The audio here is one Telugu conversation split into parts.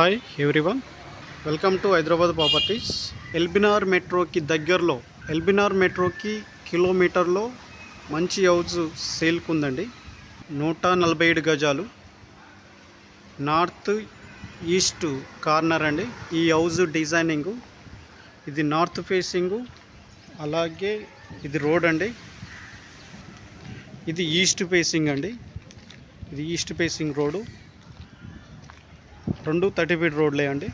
Hi everyone welcome to Hyderabad properties LB Nagar మెట్రోకి దగ్గరలో ఎల్బినార్ మెట్రోకి కిలోమీటర్లో మంచి హౌస్ సేల్కు ఉందండి. నూట నలభై ఏడు గజాలు. నార్త్ ఈస్ట్ కార్నర్ అండి. ఈ హౌజ్ డిజైనింగు. ఇది నార్త్ ఫేసింగు అలాగే ఇది రోడ్ అండి. ఇది ఈస్ట్ ఫేసింగ్ అండి. ఇది ఈస్ట్ ఫేసింగ్ రోడ్డు రెండు థర్టీ ఫీట్ రోడ్లే అండి.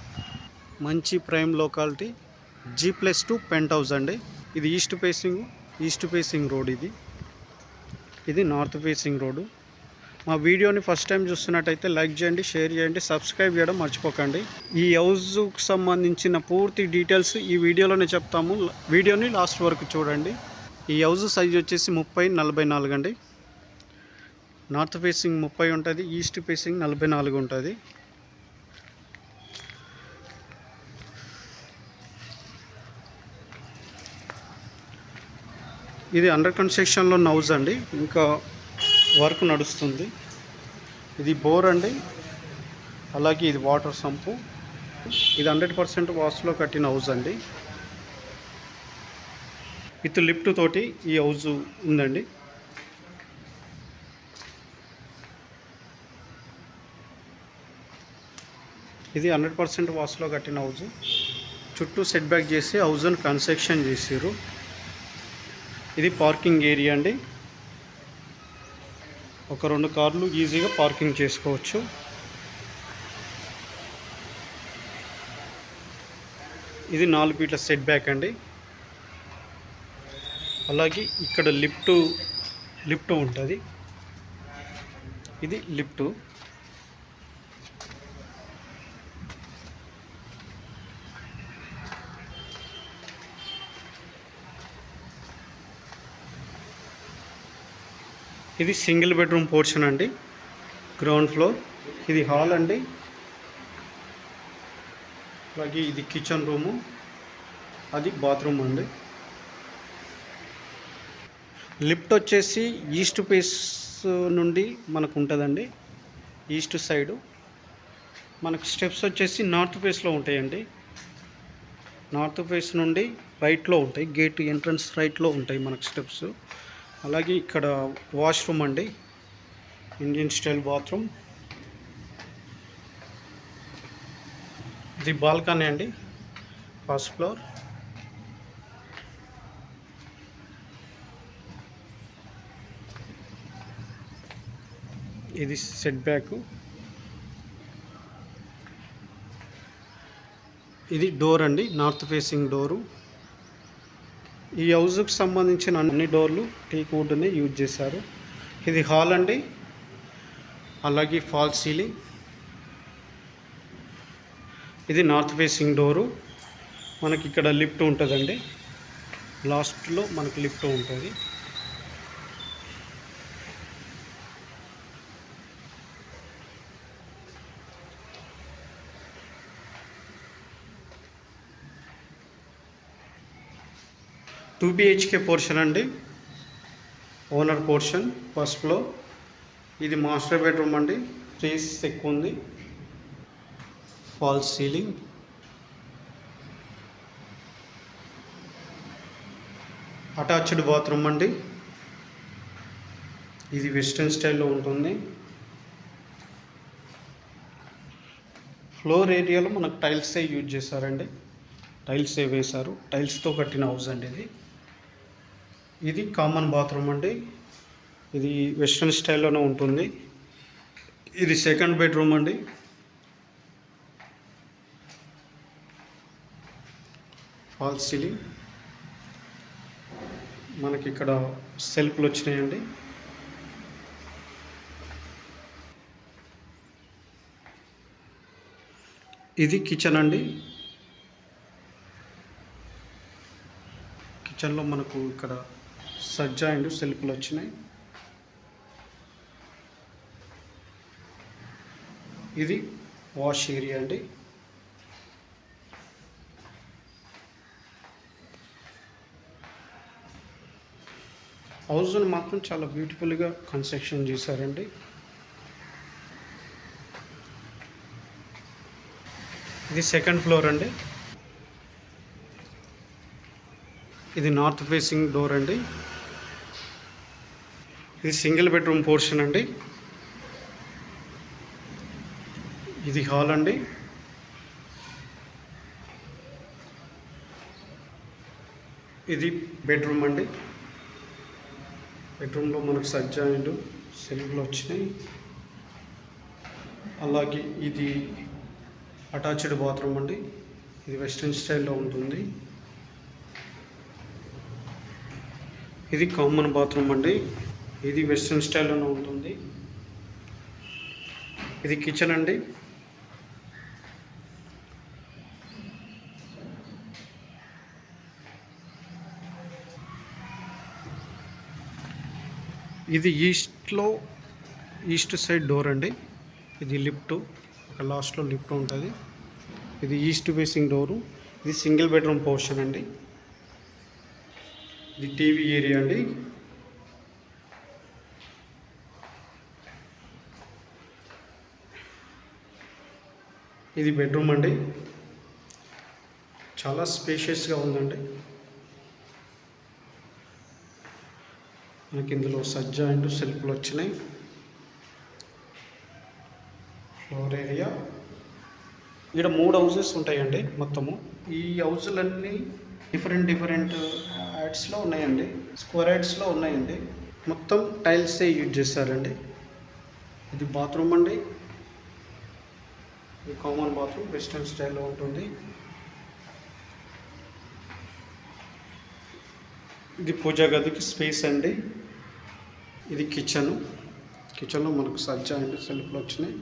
మంచి prime locality. G plus two penthouse అండి. ఇది east facing east facing road ఇది. ఇది నార్త్ ఫేసింగ్ రోడ్డు. మా వీడియోని ఫస్ట్ టైం చూస్తున్నట్టయితే లైక్ చేయండి షేర్ చేయండి సబ్స్క్రైబ్ చేయడం మర్చిపోకండి. ఈ హౌస్కు సంబంధించిన పూర్తి డీటెయిల్స్ ఈ వీడియోలోనే చెప్తాము. వీడియోని లాస్ట్ వరకు చూడండి. ఈ హౌస్ సైజ్ వచ్చేసి ముప్పై నలభై నాలుగు అండి. నార్త్ ఫేసింగ్ ముప్పై ఉంటుంది ఈస్ట్ ఫేసింగ్ నలభై నాలుగు ఉంటుంది. ఇది అండర్ కన్స్ట్రక్షన్లో నౌజ్ హౌస్ అండి. ఇంకా వర్క్ నడుస్తుంది. ఇది బోర్ అండి. అలాగే ఇది వాటర్ సంపు. ఇది హండ్రెడ్ పర్సెంట్ వాస్లో కట్టిన హౌస్ అండి. విత్ లిఫ్ట్ తోటి ఈ హౌస్ ఉందండి. ఇది హండ్రెడ్ పర్సెంట్ వాస్లో కట్టిన హౌస్. చుట్టూ సెట్ బ్యాక్ చేసి హౌస్ని కన్స్ట్రక్షన్ చేసారు ఇది పార్కింగ్ ఏరియా అండి. ఒక రెండు కార్లు ఈజీగా పార్కింగ్ చేసుకోవచ్చు. ఇది నాలుగు ఫీట్ల సెట్ బ్యాక్ అండి. అలాగే ఇక్కడ లిఫ్ట్ లిఫ్ట్ ఉంటుంది. ఇది లిఫ్ట్. ఇది సింగిల్ బెడ్రూమ్ పోర్షన్ అండి. Ground floor. ఇది హాల్ అండి. అలాగే ఇది కిచెన్ రూము. అది బాత్రూమ్ అండి. లిఫ్ట్ వచ్చేసి ఈస్ట్ ఫేస్ నుండి మనకు ఉంటుందండి. East side. మనకు స్టెప్స్ వచ్చేసి నార్త్ ఫేస్లో ఉంటాయండి. నార్త్ ఫేస్ నుండి రైట్లో ఉంటాయి. గేట్ ఎంట్రన్స్ రైట్లో ఉంటాయి మనకు స్టెప్స్. అలాగే ఇక్కడ వాష్రూమ్ అండి. Indian style bathroom. ఇది బాల్కనీ అండి. First floor. ఇది సెట్ బ్యాక్. ఇది డోర్ అండి. North facing door. ఈ హౌస్కి సంబంధించిన అన్ని డోర్లు టీక్ వుడ్ని యూజ్ చేశారు. ఇది హాల్ అండి. అలాగే ఫాల్ సీలింగ్. ఇది నార్త్ ఫేసింగ్ డోరు. మనకి ఇక్కడ లిఫ్ట్ ఉంటుందండి. లాస్ట్లో మనకి లిఫ్ట్ ఉంటుంది. టూ బిహెచ్కే పోర్షన్ అండి. ఓనర్ పోర్షన్ ఫస్ట్ ఫ్లోర్ ఇది మాస్టర్ బెడ్రూమ్ అండి. స్పేస్ ఎక్కువ ఉంది. ఫాల్ సీలింగ్ అటాచ్డ్ బాత్రూమ్ అండి. ఇది వెస్ట్రన్ స్టైల్లో ఉంటుంది. ఫ్లోర్ ఏరియాలో మనకు టైల్సే యూజ్ చేశారండి? టైల్సే వేశారు? టైల్స్తో కట్టిన హౌస్ అండి ఇది. ఇది కామన్ బాత్రూమ్ అండి. ఇది వెస్ట్రన్ స్టైల్లోనే ఉంటుంది. ఇది సెకండ్ బెడ్రూమ్ అండి. ఫాల్ సీలింగ్ మనకి ఇక్కడ సెల్ఫ్లు వచ్చినాయండి. ఇది కిచెన్ అండి. కిచెన్లో మనకు ఇక్కడ సజ్జా అండ్ సెల్ఫ్లు వచ్చినాయి. ఇది వాష్ ఏరియా అండి. హౌస్ని మాత్రం చాలా బ్యూటిఫుల్గా కన్స్ట్రక్షన్ చేశారండి. ఇది సెకండ్ ఫ్లోర్ అండి. ఇది నార్త్ ఫేసింగ్ డోర్ అండి. ఇది సింగిల్ బెడ్రూమ్ పోర్షన్ అండి. ఇది హాల్ అండి. ఇది బెడ్రూమ్ అండి. బెడ్రూమ్లో మనకు సజ్జాయిండు సెల్ఫ్లు వచ్చినాయి. అలాగే ఇది అటాచ్డ్ బాత్రూమ్ అండి. ఇది వెస్ట్రన్ స్టైల్లో ఉంటుంది. ఇది కామన్ బాత్రూమ్ అండి. ఇది వెస్ట్రన్ స్టైల్లోనే ఉంటుంది. ఇది కిచెన్ అండి. ఇది ఈస్ట్లో ఈస్ట్ సైడ్ డోర్ అండి. ఇది లిఫ్ట్ ఒక లాస్ట్లో లిఫ్ట్ ఉంటుంది. ఇది ఈస్ట్ ఫేసింగ్ డోరు. ఇది సింగిల్ బెడ్రూమ్ పోర్షన్ అండి. ఇది టీవీ ఏరియా అండి. ఇది బెడ్రూమ్ అండి. చాలా స్పేషియస్గా ఉందండి. మనకి ఇందులో సజ్జ అండ్ సెల్ఫ్లు వచ్చినాయి. ఫ్లోర్ ఏరియా ఇక్కడ మూడు హౌజెస్ ఉంటాయండి మొత్తము. ఈ హౌజులన్నీ డిఫరెంట్ డిఫరెంట్ యాడ్స్లో ఉన్నాయండి. స్క్వేర్ యాడ్స్లో ఉన్నాయండి. మొత్తం టైల్సే యూజ్ చేస్తారండి. ఇది బాత్రూమ్ అండి. ఇది కామన్ బాత్రూమ్ వెస్టర్న్ స్టైల్లో ఉంటుంది. ఇది పూజా గదికి స్పేస్ అండి. ఇది కిచెన్ కిచెన్లో మనకు సజ్జ అండ్ సెల్ఫ్లు వచ్చినాయి.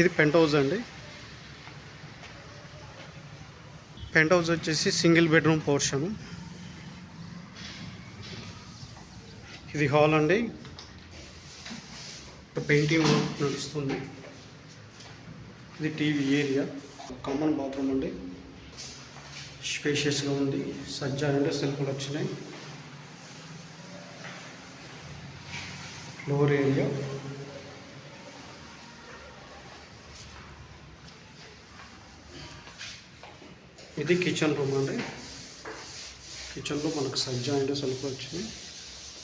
ఇది పెంట్ హౌస్ అండి. పెంట్ హౌస్ వచ్చేసి సింగిల్ బెడ్రూమ్ పోర్షన్ ఇది హాల్ అండి. పెయింటింగ్ నడుస్తుంది. ఇది టీవీ ఏరియా. కామన్ బాత్రూమ్ అండి. స్పేషియస్గా ఉంది. సజ్జా అంటే సెల్ఫ్లు వచ్చినాయి. Floor area. ఇది కిచెన్ రూమ్ అండి. కిచెన్లో మనకు సజ్జా అంటే సెల్ఫ్లు వచ్చినాయి.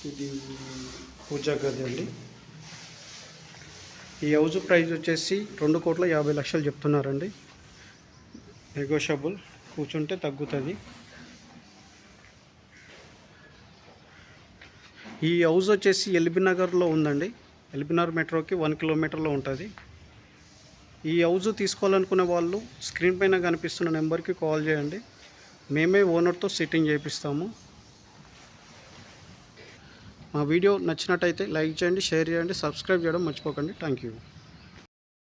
ఇది పూజా గది అండి. ఈ హౌస్ ప్రైస్ వచ్చేసి రెండు కోట్ల యాభై లక్షలు చెప్తున్నారండి. నెగోషియబుల్ కూర్చుంటే తగ్గుతుంది. ఈ హౌస్ వచ్చేసి ఎల్బీ నగర్లో ఉందండి. ఎల్బీ నగర్ మెట్రోకి వన్ కిలోమీటర్లో ఉంటుంది. ఈ హౌస్ తీసుకోవాలనుకునే వాళ్ళు స్క్రీన్ పైన కనిపిస్తున్న నెంబర్కి కాల్ చేయండి. మేమే ఓనర్తో సిట్టింగ్ చేపిస్తాము. మా వీడియో నచ్చినట్టయితే లైక్ చేయండి షేర్ చేయండి సబ్స్క్రైబ్ చేయడం మర్చిపోకండి. Thank you